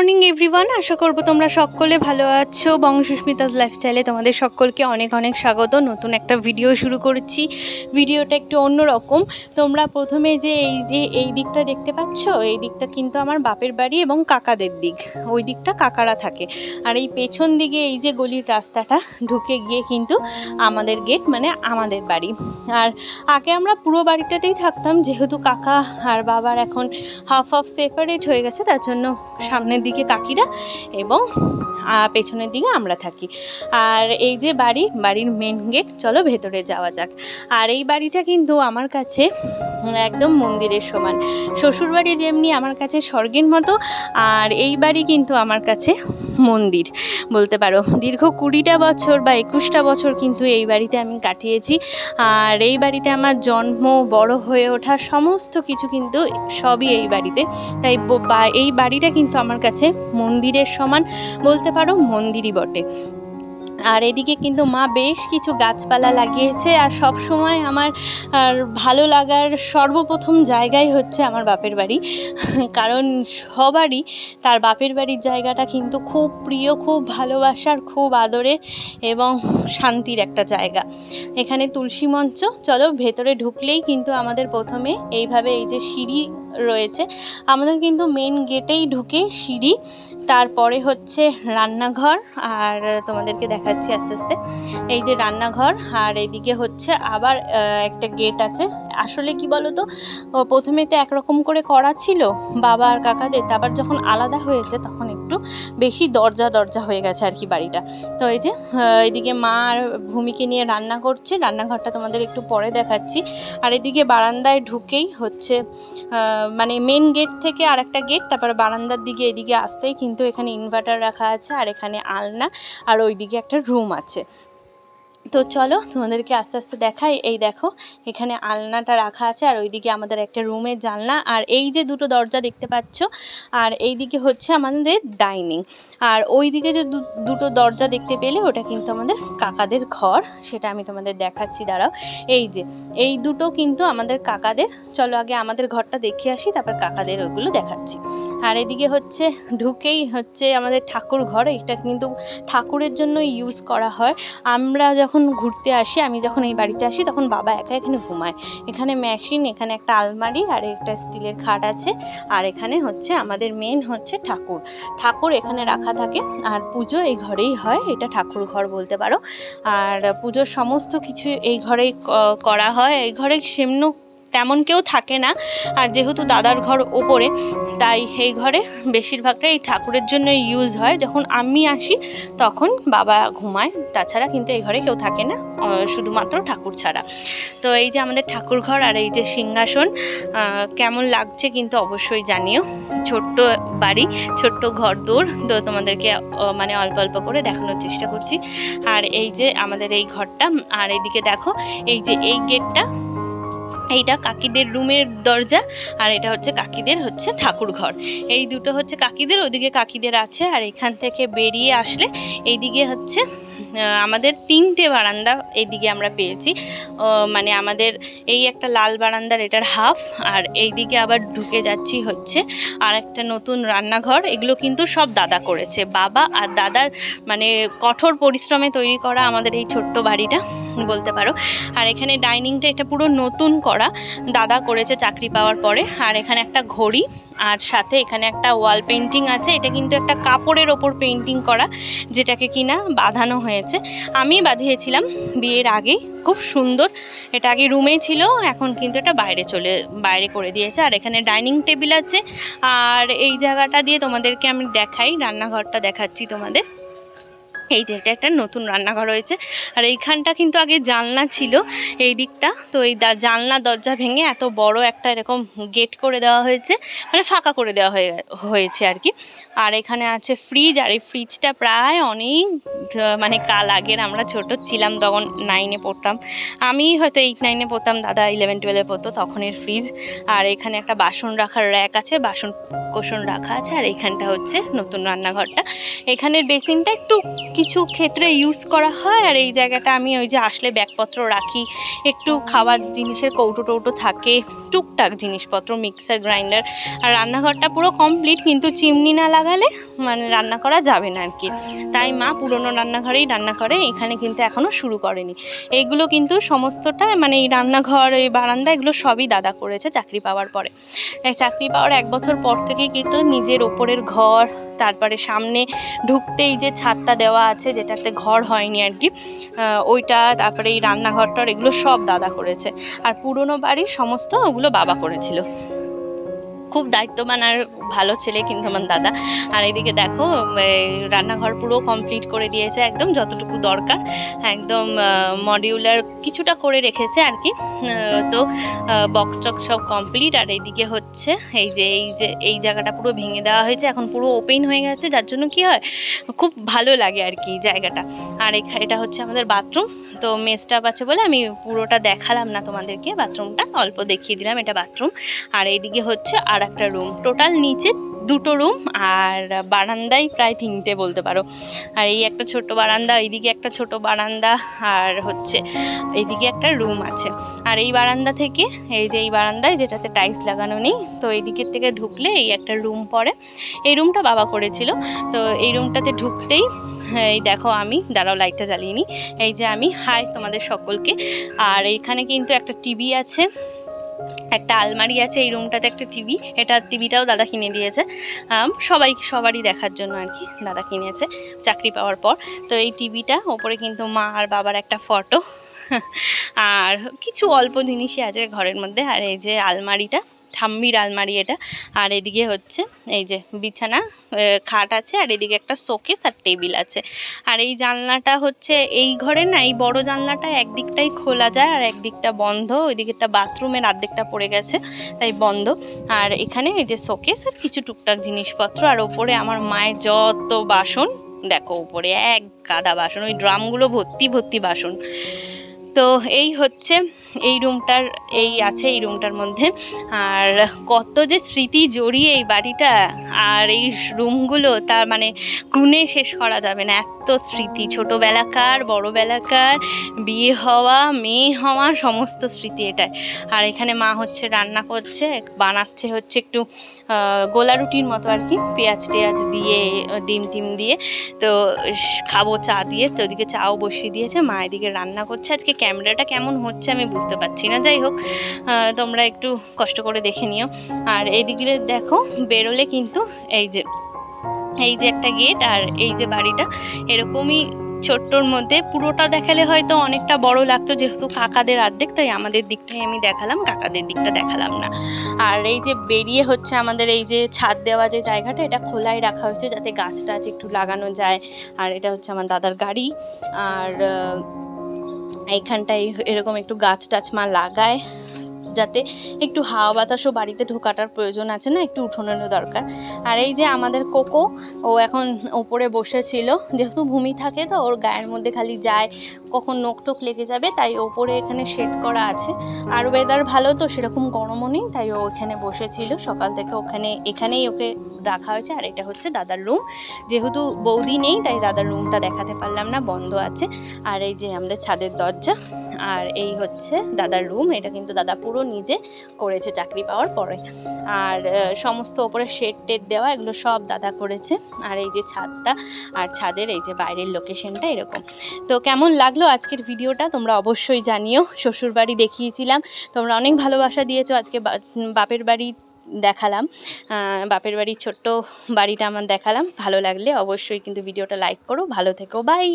Morning, everyone. আশা করব তোমরা সকলে ভালো আছো। বংশুস্মিতাস লাইফস্টাইলে তোমাদের সকলকে অনেক অনেক স্বাগত। নতুন একটা ভিডিও শুরু করেছি। ভিডিওটা একটু অন্যরকম। তোমরা প্রথমে যে এই যে এই দিকটা দেখতে পাচ্ছ, এই দিকটা কিন্তু আমার বাপের বাড়ি এবং কাকাদের দিক। ওই দিকটা কাকারা থাকে। আর এই পেছন দিকে এই যে গলির রাস্তাটা, ঢুকে গিয়ে কিন্তু আমাদের গেট মানে আমাদের বাড়ি। আর আগে আমরা পুরো বাড়িটাতেই থাকতাম। যেহেতু কাকা আর বাবার এখন হাফ হাফ সেপারেট হয়ে গেছে, তার জন্য সামনের দিকে কাকিরা এবং পেছনের দিকে আমরা থাকি। আর এই যে বাড়ি, বাড়ির মেন গেট চলো ভেতরে যাওয়া যাক। আর এই বাড়িটা কিন্তু আমার কাছে একদম মন্দিরের সমান। শ্বশুরবাড়ি যেমনি আমার কাছে স্বর্গের মতো, আর এই বাড়ি কিন্তু আমার কাছে মন্দির। বলতে পারো, দীর্ঘ কুড়িটা বছর বা একুশটা বছর কিন্তু এই বাড়িতে আমি কাটিয়েছি। আর এই বাড়িতে আমার জন্ম, বড় হয়ে ওঠা সমস্ত কিছু কিন্তু সবই এই বাড়িতে। তাই এই বাড়িটা কিন্তু আমার কাছে মন্দিরের সমান, বলতে পারো মন্দিরই বটে। আর এদিকে কিন্তু মা বেশ কিছু গাছপালা লাগিয়েছে আর সব সময় আমার আর ভালো লাগার সর্বপ্রথম জায়গাই হচ্ছে আমার বাপের বাড়ি। কারণ সবারই তার বাপের বাড়ির জায়গাটা কিন্তু খুব প্রিয়, খুব ভালোবাসার, খুব আদরের এবং শান্তির একটা জায়গা। এখানে তুলসী মঞ্চ, চলো ভেতরে ঢুকলেই কিন্তু আমাদের প্রথমে এইভাবে এই যে সিঁড়ি রয়েছে। আমাদের কিন্তু মেন গেটেই ঢুকে সিঁড়ি, তারপরে হচ্ছে রান্নাঘর, আর তোমাদেরকে দেখাচ্ছি আস্তে আস্তে। এই যে রান্নাঘর, আর এদিকে হচ্ছে আবার একটা গেট আছে আসলে কি বলো তো প্রথমে তো একরকম করে করা ছিল, বাবা আর কাকাদের। তারপর যখন আলাদা হয়েছে, তখন একটু বেশি দরজা দরজা হয়ে গেছে আর কি বাড়িটা। তো এই যে এদিকে মা আর ভূমিকে নিয়ে রান্না করছে। রান্নাঘরটা তোমাদের একটু পরে দেখাচ্ছি। আর এদিকে বারান্দায় ঢুকেই হচ্ছে মানে মেন গেট থেকে আর একটা গেট তারপর বারান্দার দিকে এদিকে আসতেই কিন্তু এখানে ইনভার্টার রাখা আছে আর এখানে আলনা, আর ওইদিকে একটা রুম আছে। তো চলো তোমাদেরকে আস্তে আস্তে দেখাই। এই দেখো, এখানে আলনাটা রাখা আছে আর ওইদিকে আমাদের একটা রুমের জানলা আর এই যে দুটো দরজা দেখতে পাচ্ছ, আর এই দিকে হচ্ছে আমাদের ডাইনিং। আর ওই দিকে যে দুটো দরজা দেখতে পেলে ওটা কিন্তু আমাদের কাকাদের ঘর, সেটা আমি তোমাদের দেখাচ্ছি, দাঁড়াও। এই যে, এই দুটো কিন্তু আমাদের কাকাদের। চলো আগে আমাদের ঘরটা দেখে আসি, তারপর কাকাদের ওইগুলো দেখাচ্ছি। আর এদিকে হচ্ছে, ঢুকেই হচ্ছে আমাদের ঠাকুর ঘর। এটা কিন্তু ঠাকুরের জন্য ইউজ করা হয়। আমরা যখন ঘুরতে আসি, আমি যখন এই বাড়িতে আসি, তখন বাবা একা এখানে ঘুমায়। এখানে মেশিন এখানে একটা আলমারি আর একটা স্টিলের খাট আছে। আর এখানে হচ্ছে আমাদের মেন হচ্ছে ঠাকুর। ঠাকুর এখানে রাখা থাকে। আর পুজো এই ঘরেই হয়, এটা ঠাকুর ঘর বলতে পারো। আর পুজোর সমস্ত কিছু এই ঘরেই করা হয়। এই ঘরে সেমন তেমন কেউ থাকে না। আর যেহেতু দাদার ঘর ওপরে, তাই এই ঘরে বেশিরভাগটা এই ঠাকুরের জন্য ইউজ হয়। যখন আমি আসি, তখন বাবা ঘুমায়। তাছাড়া কিন্তু এই ঘরে কেউ থাকে না শুধুমাত্র ঠাকুর ছাড়া। তো এই যে আমাদের ঠাকুর ঘর আর এই যে সিংহাসন কেমন লাগছে কিন্তু অবশ্যই জানিও। ছোট্ট বাড়ি, ছোট্ট ঘর দৌড় তো তোমাদেরকে মানে অল্প অল্প করে দেখানোর চেষ্টা করছি। আর এই যে আমাদের এই ঘরটা, আর এইদিকে দেখো, এই যে এই গেটটা এইটা কাকিদের রুমের দরজা আর এটা হচ্ছে কাকিদের হচ্ছে ঠাকুর ঘর এই দুটো হচ্ছে কাকিদের, ওদিকে কাকিদের আছে আর এখান থেকে বেরিয়ে আসলে এইদিকে হচ্ছে আমাদের তিনটে বারান্দা এইদিকে আমরা পেয়েছি। মানে আমাদের এই একটা লাল বারান্দার এটার হাফ আর এইদিকে আবার ঢুকে যাচ্ছি হচ্ছে আর একটা নতুন রান্নাঘর। এগুলো কিন্তু সব দাদা করেছে। বাবা আর দাদার মানে কঠোর পরিশ্রমে তৈরি করা আমাদের এই ছোট্ট বাড়িটা। বলতে পারো। আর এখানে ডাইনিংটা এটা পুরো নতুন করা। দাদা করেছে চাকরি পাওয়ার পরে। আর এখানে একটা ঘড়ি। আর সাথে এখানে একটা ওয়াল পেন্টিং আছে। এটা কিন্তু একটা কাপড়ের ওপর পেন্টিং করা, যেটাকে কিনা বাঁধানো হয়েছে। আমি বাঁধিয়েছিলাম বিয়ের আগেই খুব সুন্দর। এটা আগে রুমে ছিল, এখন কিন্তু এটা বাইরে চলে, বাইরে করে দিয়েছে। আর এখানে ডাইনিং টেবিল আছে। আর এই জায়গাটা দিয়ে তোমাদেরকে আমি দেখাই, রান্নাঘরটা দেখাচ্ছি তোমাদের। এই যে এটা একটা নতুন রান্নাঘর হয়েছে আর এইখানটা কিন্তু আগে জানলা ছিল, এই দিকটা। তো এই জানলা দরজা ভেঙে এত বড় একটা এরকম গেট করে দেওয়া হয়েছে মানে ফাঁকা করে দেওয়া হয়ে, হয়েছে আর কি। আর এখানে আছে ফ্রিজ, আর এই ফ্রিজটা প্রায় অনেক মানে কাল আগের আমরা ছোট ছিলাম, তখন নাইনে পড়তাম। আমি হয়তো এইট নাইনে পড়তাম, দাদা ইলেভেন টুয়েলভে পড়তো, তখনের ফ্রিজ। আর এখানে একটা বাসন রাখার র্যাক আছে বাসন কোসন রাখা আছে, আর এইখানটা হচ্ছে নতুন রান্নাঘরটা। এখানের বেসিনটা একটু কিছু ক্ষেত্রে ইউজ করা হয় আর এই জায়গাটা আমি ওই যে আসলে ব্যাগপত্র রাখি। একটু খাবার জিনিসের কৌটো টৌটো থাকে। টুকটাক জিনিসপত্র মিক্সার গ্রাইন্ডার আর রান্নাঘরটা পুরো কমপ্লিট কিন্তু চিমনি না লাগালে মানে রান্না করা যাবে না আর কি তাই মা পুরনো রান্নাঘরেই রান্না করে, এখানে কিন্তু এখনও শুরু করেনি। এইগুলো কিন্তু সমস্তটা মানে এই রান্নাঘর, এই বারান্দা, এগুলো সবই দাদা করেছে চাকরি পাওয়ার পরে। চাকরি পাওয়ার এক বছর পর থেকে কিন্তু নিজের ওপরের ঘর, তারপরে সামনে ঢুকতেই যে ছাদটা দেওয়া আছে, যেটাতে ঘর হয়নি আর কি ওইটা, তারপরে এই রান্নাঘরটার এগুলো সব দাদা করেছে। আর পুরনো বাড়ির সমস্ত ওগুলো বাবা করেছিল। খুব দায়িত্ববান আর ভালো ছেলে কিন্তু আমার দাদা। আর এদিকে দেখো রান্নাঘর পুরো কমপ্লিট করে দিয়েছে একদম যতটুকু দরকার, একদম মডিউলার কিছুটা করে রেখেছে আর কি। তো বক্স টক্স সব কমপ্লিট আর এইদিকে হচ্ছে, এই যে এই যে, এই জায়গাটা পুরো ভেঙে দেওয়া হয়েছে, এখন পুরো ওপেন হয়ে গেছে, যার জন্য কি হয়, খুব ভালো লাগে আর কি জায়গাটা। আর এটা হচ্ছে আমাদের বাথরুম তো মেসটাপ আছে বলে আমি পুরোটা দেখালাম না তোমাদেরকে বাথরুমটা অল্প দেখিয়ে দিলাম এটা বাথরুম আর এইদিকে হচ্ছে আর একটা রুম টোটাল নিচে দুটো রুম আর বারান্দায় প্রায় তিনটে বলতে পারো। আর এই একটা ছোট বারান্দা এইদিকে একটা ছোট বারান্দা আর হচ্ছে এইদিকে একটা রুম আছে। আর এই বারান্দা থেকে, এই যে এই বারান্দায় যেটাতে টাইলস লাগানো নেই, তো এই দিকের থেকে ঢুকলে এই একটা রুম পড়ে। এই রুমটা বাবা করেছিল। তো এই রুমটাতে ঢুকতেই, এই দেখো আমি, দাঁড়াও লাইটটা জ্বালিয়ে নিই এই যে আমি হাই তোমাদের সকলকে। আর এইখানে কিন্তু একটা টিভি আছে। একটা আলমারি আছে, এই রুমটাতে একটা টিভি এটা টিভিটাও দাদা কিনে দিয়েছে। সবাই, সবারই দেখার জন্য আর কি দাদা কিনেছে, চাকরি পাওয়ার পর। তো এই টিভিটা ওপরে কিন্তু মা আর বাবার একটা ফটো আর কিছু অল্প জিনিসই আছে ঘরের মধ্যে, আর এই যে আলমারিটা ঠাম্মির আলমারি এটা। আর এদিকে হচ্ছে এই যে বিছানা খাট আছে, আর এদিকে একটা শোকেস আর টেবিল আছে। আর এই জানলাটা হচ্ছে এই ঘরে না, এই বড় জানলাটা একদিকটাই খোলা যায় আর একদিকটা বন্ধ। ওইদিকে একটা বাথরুমের আর্ধেকটা পড়ে গেছে, তাই বন্ধ। আর এখানে এই যে শোকেস আর কিছু টুকটাক জিনিসপত্র, আর ওপরে আমার মায়ের যত বাসন, দেখো উপরে এক গাদা বাসন, ওই ড্রামগুলো ভর্তি ভর্তি বাসন। তো এই হচ্ছে এই রুমটার, এই আছে এই রুমটার মধ্যে। আর কত যে স্মৃতি জড়িয়ে এই বাড়িটা আর এই রুমগুলো, তার মানে গুনে শেষ করা যাবে না। এত স্মৃতি, ছোটোবেলাকার, বড়োবেলাকার, বিয়ে হওয়া, মেয়ে হওয়া, সমস্ত স্মৃতি এটাই। আর এখানে মা হচ্ছে, রান্না করছে, বানাচ্ছে হচ্ছে একটু গোলা রুটির মতো আর কি, পেঁয়াজ টেয়াজ দিয়ে, ডিম টিম দিয়ে। তো খাব চা দিয়ে, তো ওদিকে চাও বসিয়ে দিয়েছে, মা এদিকে রান্না করছে। আজকে ক্যামেরাটা কেমন হচ্ছে আমি বুঝতে পারছি না। যাই হোক তোমরা একটু কষ্ট করে দেখে নিও। আর এইদিকে দেখো, বেরোলে কিন্তু এই যে এই যে একটা গেট আর এই যে বাড়িটা, এরকমই ছোট্টর মধ্যে পুরোটা দেখালে হয়তো অনেকটা বড় লাগতো, যেহেতু কাকাদের অর্ধেক তাই আমাদের দিকটাই আমি দেখালাম, কাকাদের দিকটা দেখালাম না। আর এই যে বেরিয়ে হচ্ছে আমাদের এই যে ছাদ দেওয়া যে জায়গাটা, এটা খোলাই রাখা হয়েছে যাতে গাছ টাছ একটু লাগানো যায়। আর এটা হচ্ছে আমার দাদার গাড়ি। আর এইখানটায় এরকম একটু গাছ টাছ মা লাগায়। যাতে একটু হাওয়া বাতাসও বাড়িতে ঢোকাটার প্রয়োজন আছে না, একটু উঠোনেরও দরকার। আর এই যে আমাদের কোকো, ও এখন ওপরে বসেছিল, যেহেতু ভূমি থাকে তো, ওর গায়ের মধ্যে খালি যায়, কখন নোক টোক লেগে যাবে, তাই ওপরে এখানে শেড করা আছে। আর ওয়েদার ভালো তো, সেরকম গরমও নেই, তাই ও এখানে বসেছিল। সকাল থেকে ওখানে, এখানেই ওকে রাখা হয়েছে, আর এটা হচ্ছে দাদার রুম যেহেতু বৌদি নেই, তাই দাদার রুমটা দেখাতে পারলাম না, বন্ধ আছে। আর এই যে আমাদের ছাদের দরজা, আর এই হচ্ছে দাদার রুম এটা কিন্তু দাদা পুরো নিজে করেছে চাকরি পাওয়ার পরে। আর সমস্ত ওপরে শেড টেড দেওয়া এগুলো সব দাদা করেছে। আর এই যে ছাদটা, আর ছাদের এই যে বাইরের লোকেশনটা এরকম। তো কেমন লাগল আজকের ভিডিওটা তোমরা অবশ্যই জানিও। শ্বশুর বাড়ি দেখিয়েছিলাম। তোমরা অনেক ভালোবাসা দিয়েছ আজকে বাপের বাড়ি দেখালাম। বাপের বাড়ির ছোট্ট বাড়িটা আমার দেখালাম। ভালো লাগলে অবশ্যই কিন্তু ভিডিওটা লাইক করো। ভালো থেকো। বাই